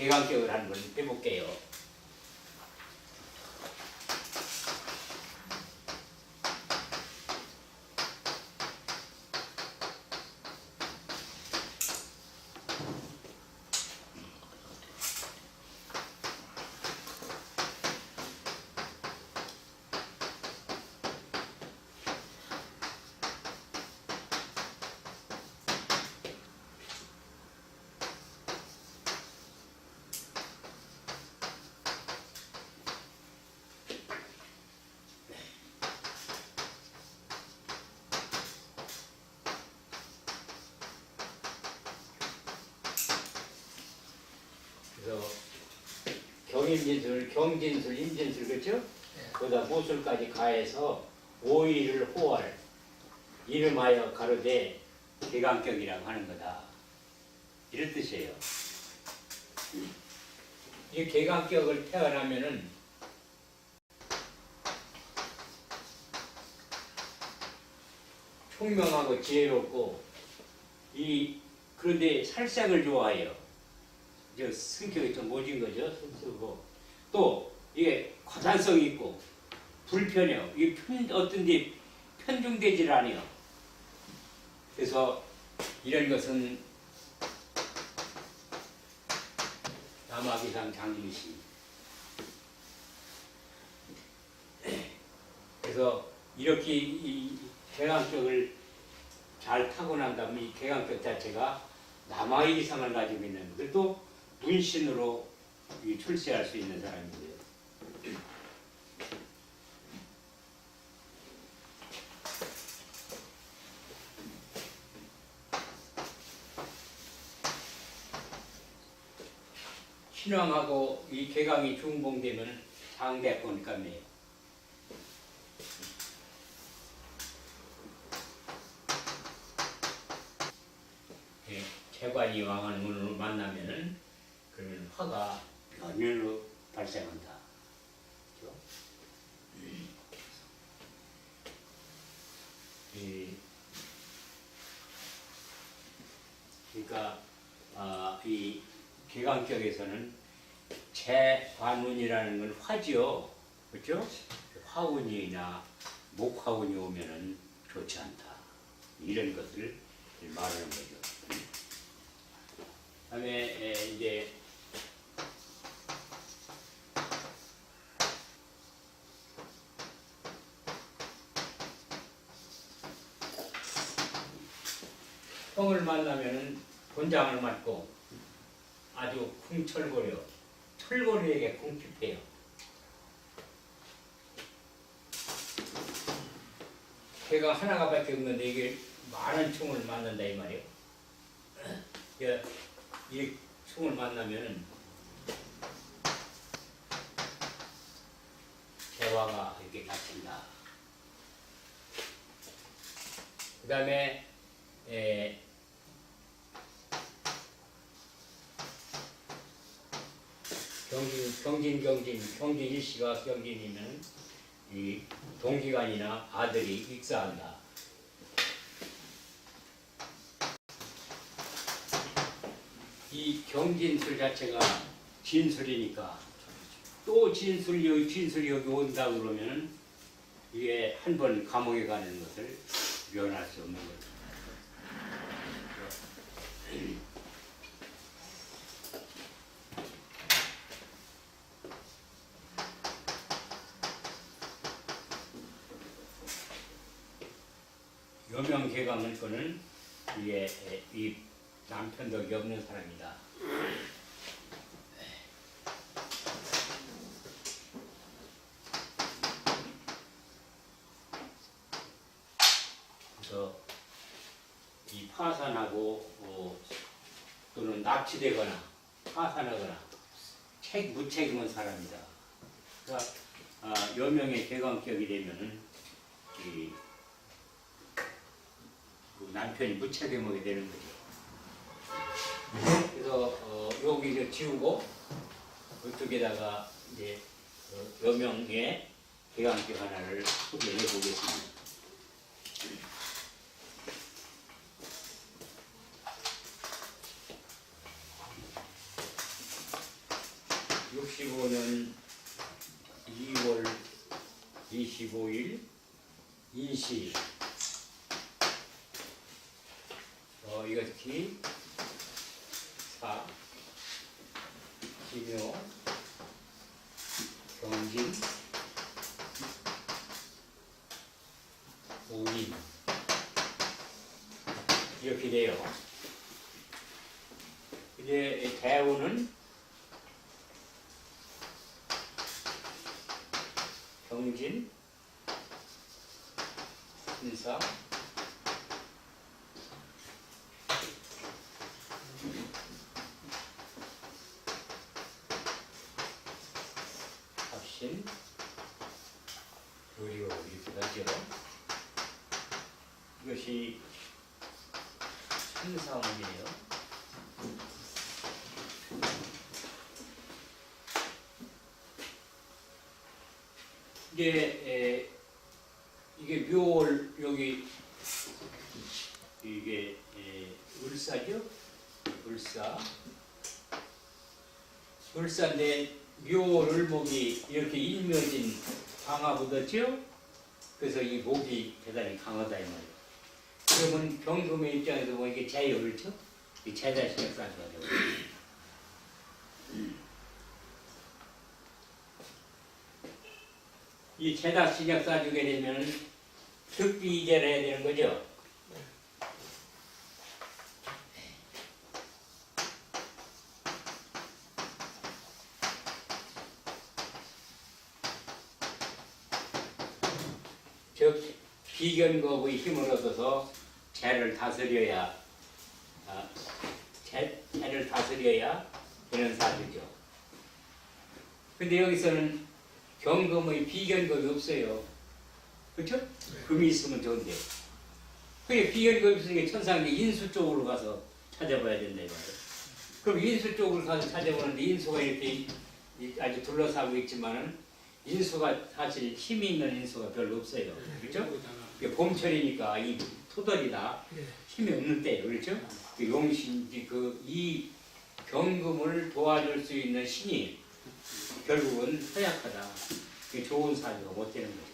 개강격을 한번 해볼게요. 그래서 경임진술, 경진술, 임진술 그렇죠? 거기다 모술까지 가해서 오일을 호월 이름하여 가로되 개강격이라고 하는 거다. 이런 뜻이에요. 이 개강격을 태어나면은 총명하고 지혜롭고 이 그런데 살상을 좋아해요. 저 성격이 좀 모진 거죠. 성수고 또 이게 과단성이 있고 불편해요. 이 편, 어떤지 편중되질 않아요. 그래서 이런 것은 남아기상 장진시 그래서 이렇게 이 개강격을 잘 타고난다면 이 개강격 자체가 남아의 이상을 가지고 있는 또 문신으로 이 출세할 수 있는 사람이고요. 신왕하고 이 개강이 중봉되면 상대권 값이에요. 예, 재관이 왕한 문으로 만나면은 그러면 화가 연일로 발생한다. 그러니까 아, 이 개강격에서는 재관운이라는 건 화지요, 그렇죠? 화운이나 목화운이 오면은 좋지 않다. 이런 것을 말하는 거죠. 다음에 에, 이제 형을 만나면은 본장을 맞고 아주 궁철거려 철거리에게 궁핍해요. 걔가 하나가 밖에 없는데 이게 많은 총을 만난다 이 말이에요. 예, 이 총을 만나면은 대화가 이렇게 닫힌다. 그 다음에 경진, 경진, 경진, 일시가 경진이면 이 동기간이나 아들이 익사한다. 이 경진술 자체가 진술이니까 또 진술 여기 진술 여기 온다 그러면은 이게 한 번 감옥에 가는 것을 면할 수 없는 거죠. 개강을 거는 이게 이 남편 덕이 없는 사람이다. 그래서 이 파산하고 어, 또는 납치되거나 파산하거나 책 무책임한 사람이다. 그러니까 아, 여명의 개강격이 되면은 이, 그 남편이 무책임하게 되는 거죠. 그래서 어, 여기 이제 지우고 이쪽에다가 이제 어, 여명의 개강격 하나를 소개해 보겠습니다. 15년 2월 25일 인시 어, 이것이 4 기묘 경진 오인 이렇게 돼요. 이제 대우는 경진 인사 합신 의료 이렇게 하죠. 이것이 천상이에요. 이게 에, 이게 묘월 여기 이게 에, 을사죠? 을사 을사인데 묘월 을목이 이렇게 일묘진 강화 묻었죠? 그래서 이 목이 대단히 강하다 이 말이에요. 그러면 경금의 입장에서 보면 이게 제열죠? 이 제자신을 싸줘가지고 이 제다 신약 싸주게 되면 득비 이제를 해야 되는 거죠. 즉 비견겁의 힘을 얻어서 재를 다스려야 아, 재, 재를 다스려야 되는 사주죠. 근데 여기서는 경금의 비견겁이 없어요. 그렇죠? 금이 있으면 좋은데. 그게 비견겁이 없으니까 천상의 인수 쪽으로 가서 찾아봐야 된다 이 말이에요. 그럼 인수 쪽으로 가서 찾아보는데 인수가 이렇게 아주 둘러싸고 있지만은 인수가 사실 힘이 있는 인수가 별로 없어요. 그렇죠? 이게 봄철이니까 이 토벌이다 힘이 없는 때예요. 그렇죠? 그 용신지 그이 경금을 도와줄 수 있는 신이 결국은 허약하다. 그게 좋은 사주가 못 되는 거죠.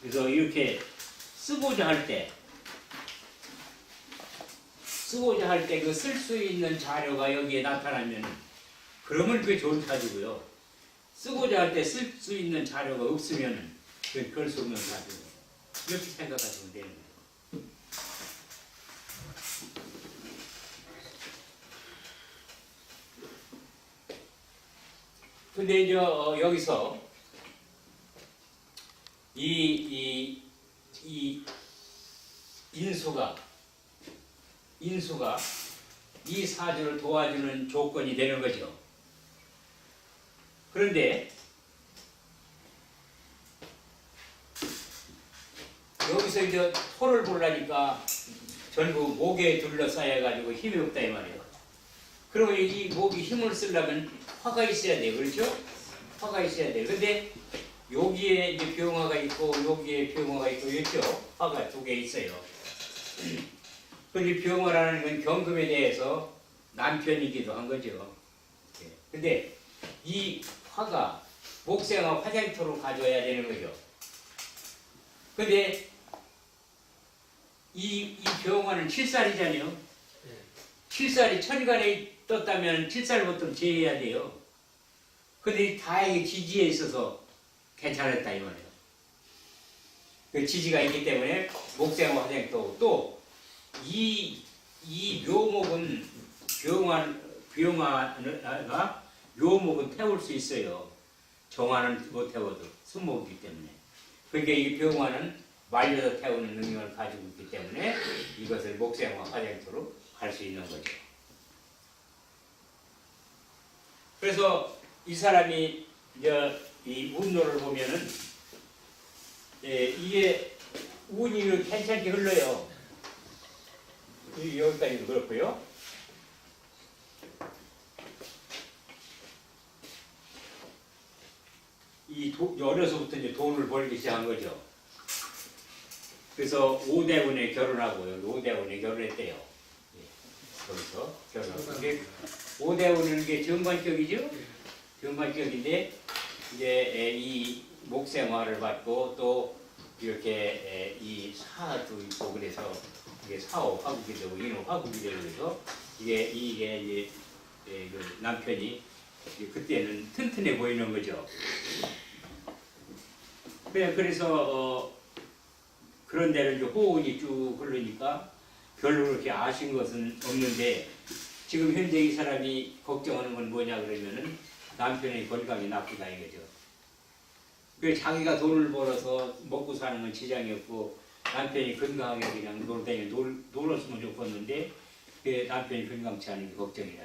그래서 이렇게 쓰고자 할 때, 쓰고자 할 때 그 쓸 수 있는 자료가 여기에 나타나면 그러면 그게 좋은 사주고요. 쓰고자 할 때 쓸 수 있는 자료가 없으면 그건 수 없는 사주예요. 이렇게 생각하시면 되는 거예요. 근데 이제 어, 여기서 이, 이, 이 인수가 인수가 이 사주를 도와주는 조건이 되는 거죠. 그런데 여기서 이제 토를 보려니까 전부 목에 둘러싸여 가지고 힘이 없다 이 말이에요. 그러면 이 목이 힘을 쓰려면 화가 있어야 돼, 그렇죠? 화가 있어야 돼. 근데 여기에 이제 병화가 있고 여기에 병화가 있고 있죠? 화가 두 개 있어요. 근데 병화라는 건 경금에 대해서 남편이기도 한 거죠. 예. 근데 이 화가 목생화 화장토로 가져야 되는 거죠. 근데 이, 이 병화는 칠살이잖아요. 칠살이 천간에 떴다면 칠살부터 제해야 돼요. 근데 다행히 지지에 있어서 괜찮았다 이 말이에요. 그 지지가 있기 때문에 목생화 화장토 또이 이 묘목은 병환 병화가 묘목은 태울 수 있어요. 정화는 못 태워도 순목이기 때문에. 그러니까 이 병화는 말려서 태우는 능력을 가지고 있기 때문에 이것을 목생화 화장토로 갈수 있는 거죠. 그래서 이 사람이 이제 이 운노를 보면은 예, 이게 운이 괜찮게 흘러요. 이- 여기까지도 그렇고요. 이 도, 어려서부터 이제 돈을 벌기 시작한 거죠. 그래서 오대원에 결혼하고 여기 오대원에 결혼했대요. 예. 거기서 결혼. 이게 5대 5는 게 정관격이죠. 정관격인데 이제 에, 이 목생활을 받고 또 이렇게 에, 이 사도 있고 그래서 이게 사오 화국이 되고 인호 화국이 되고 그래서 이게 이게 이제 에, 그 남편이 그때는 튼튼해 보이는 거죠. 그래 그래서 어, 그런 데를 이제 호운이 쭉 흐르니까 별로 그렇게 아신 것은 없는데 지금 현재 이 사람이 걱정하는 건 뭐냐 그러면은 남편의 건강이 나쁘다 이거죠. 그 자기가 돈을 벌어서 먹고 사는 건 지장이 없고 남편이 건강하게 그냥 놀다니 놀, 놀았으면 좋겠는데 그 남편이 건강치 않은 게 걱정이다.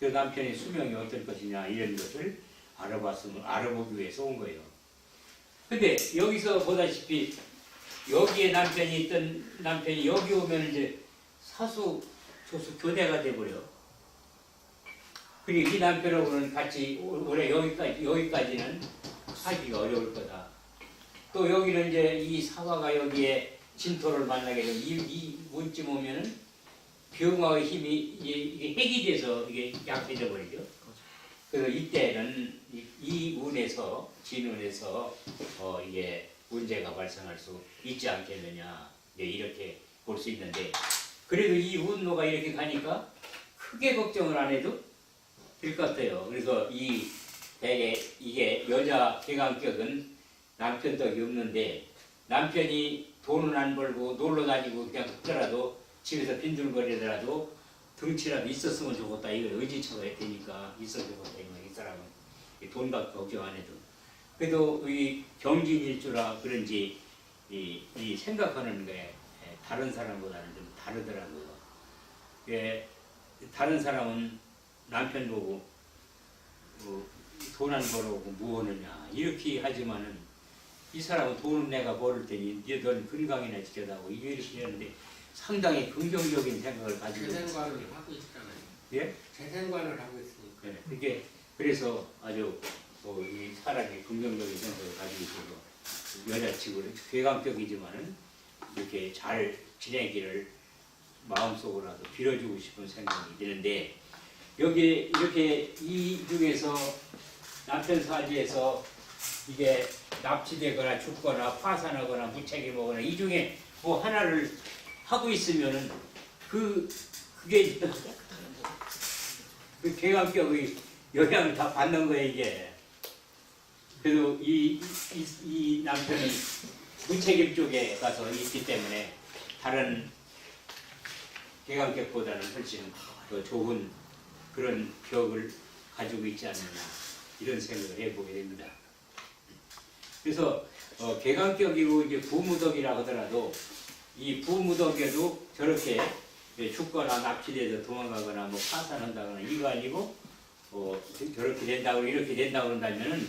그 남편의 수명이 어떨 것이냐 이런 것을 알아봤으면 알아보기 위해서 온 거예요. 근데 여기서 보다시피 여기에 남편이 있던 남편이 여기 오면 이제 사수 조수 교대가 돼버려. 그리고 이 남편하고는 같이 올해 여기까지 여기까지는 살기가 어려울 거다. 또 여기는 이제 이 사과가 여기에 진토를 만나게 되면 이, 이 문쯤 오면은 병화의 힘이 이게 핵이 돼서 이게 약해져 버리죠. 그래서 이때는 이, 이 운에서 진운에서 어 이게 문제가 발생할 수 있지 않겠느냐 네, 이렇게 볼 수 있는데 그래도 이 운노가 이렇게 가니까 크게 걱정을 안 해도 될 것 같아요. 그래서 이 대개 이게 여자 개강격은 남편 덕이 없는데 남편이 돈은 안 벌고 놀러 다니고 그냥 걷더라도 집에서 빈둥거리더라도 등치라도 있었으면 좋겠다. 이거 의지처가 되니까 있어도 좋겠다. 이 사람은 돈 받고 걱정 안 해도. 그래도 이 경진일 주라 그런지 이, 이 생각하는 게 예, 다른 사람보다는 좀 다르더라고요. 예, 다른 사람은 남편 보고 돈안 벌어오고 뭐 하느냐 이렇게 하지만은 이 사람은 돈은 내가 벌을 테니 너는 건강이나 지켜다고 이렇게 하는데 상당히 긍정적인 생각을 가지고. 재생관을 하고 있잖아요. 예? 재생관을 하고 있으니까. 네, 이게 그래서 아주 뭐 이 사람이 긍정적인 생각을 가지고 있어서 여자치고 괴감격이지만은 이렇게 잘 지내기를 마음속으로라도 빌어주고 싶은 생각이 드는데 여기 이렇게 이 중에서 남편 사지에서 이게 납치되거나 죽거나 파산하거나 무책임하거나 이 중에 뭐 하나를 하고 있으면은 그 그게 그 개감격의 영향을 다 받는 거예요 이게. 그래도 이, 이, 이 남편이 무책임 쪽에 가서 있기 때문에 다른 개감격보다는 훨씬 더 좋은 그런 벽을 가지고 있지 않느냐 이런 생각을 해보게 됩니다. 그래서 어, 개감격이고 이제 부무덕이라 하더라도 이 부무덕에도 저렇게 예, 죽거나 납치돼서 도망가거나 뭐 파산한다거나 이거 아니고 어, 저렇게 된다고 이렇게 된다고 그런다면은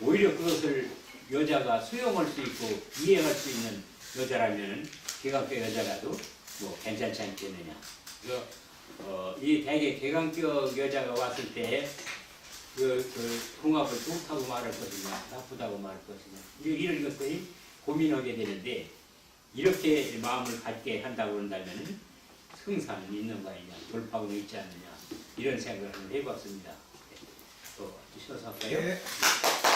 오히려 그것을 여자가 수용할 수 있고 이해할 수 있는 여자라면은 개강격 여자라도 뭐 괜찮지 않겠느냐. 그래서 어, 이 대개 개강격 여자가 왔을 때 그, 그 궁합을 좋다고 말할 것이냐 나쁘다고 말할 것이냐 이- 이런 것들이 고민하게 되는데 이렇게 마음을 갖게 한다고 그런다면은 승산은 있는 거 아니냐 돌파구는 있지 않느냐 이런 생각을 해봤습니다. 또 주셔서 할까요? 예.